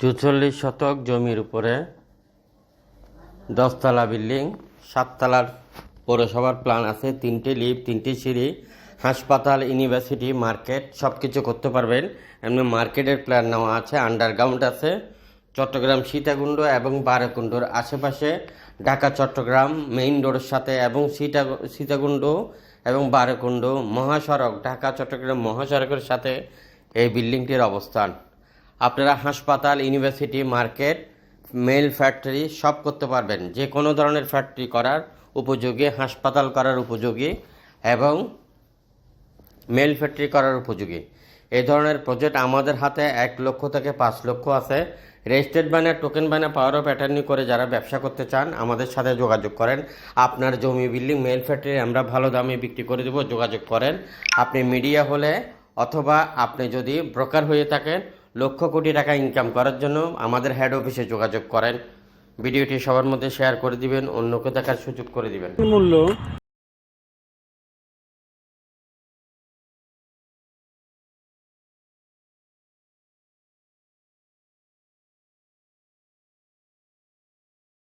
চুচল্লিশ শতক জমির উপরে দশতলা বিল্ডিং, সাততলার পৌরসভার প্ল্যান আছে, তিনটে লিফট, তিনটে সিঁড়ি, হাসপাতাল ইউনিভার্সিটি মার্কেট সব কিছু করতে পারবেন। এমনি মার্কেটের প্ল্যান নেওয়া আছে আন্ডারগ্রাউন্ড আছে, চট্টগ্রাম সীতাকুণ্ড এবং বারাকুণ্ডর আশেপাশে, ঢাকা, চট্টগ্রাম মেইন রোডের সাথে এবং সীতা, সীতাকুণ্ড এবং বারাকুণ্ড, মহাসড়ক, ঢাকা, চট্টগ্রাম মহাসড়কের সাথে এই বিল্ডিংটির অবস্থান। আপনারা হাসপাতাল, ইউনিভার্সিটি, মার্কেট, মেল ফ্যাক্টরি সব করতে পারবেন। যে কোনো ধরনের ফ্যাক্টরি করার উপযোগী, হাসপাতাল করার উপযোগী এবং মেল ফ্যাক্টরি করার উপযোগী। এই ধরনের প্রজেক্ট আমাদের হাতে এক লক্ষ থেকে পাঁচ লক্ষ আছে। রেজিস্ট্রেড ব্যানে টোকেন ব্যানে পাওয়ার অফ অ্যাটর্নি করে যারা ব্যবসা করতে চান, আমাদের সাথে যোগাযোগ করেন। আপনার জমি বিল্ডিং মেল ফ্যাক্টরি আমরা ভালো দামে বিক্রি করে দেবো, যোগাযোগ করেন। আপনি মিডিয়া হলে অথবা আপনি যদি ব্রোকার হয়ে থাকেন লক্ষ কোটি টাকা ইনকাম করার জন্য আমাদের হেড অফিসে যোগাযোগ করেন। ভিডিওটি সবার মধ্যে শেয়ার করে দিবেন, অন্যকে দেখার সুযোগ করে দিবেন। মূল্য?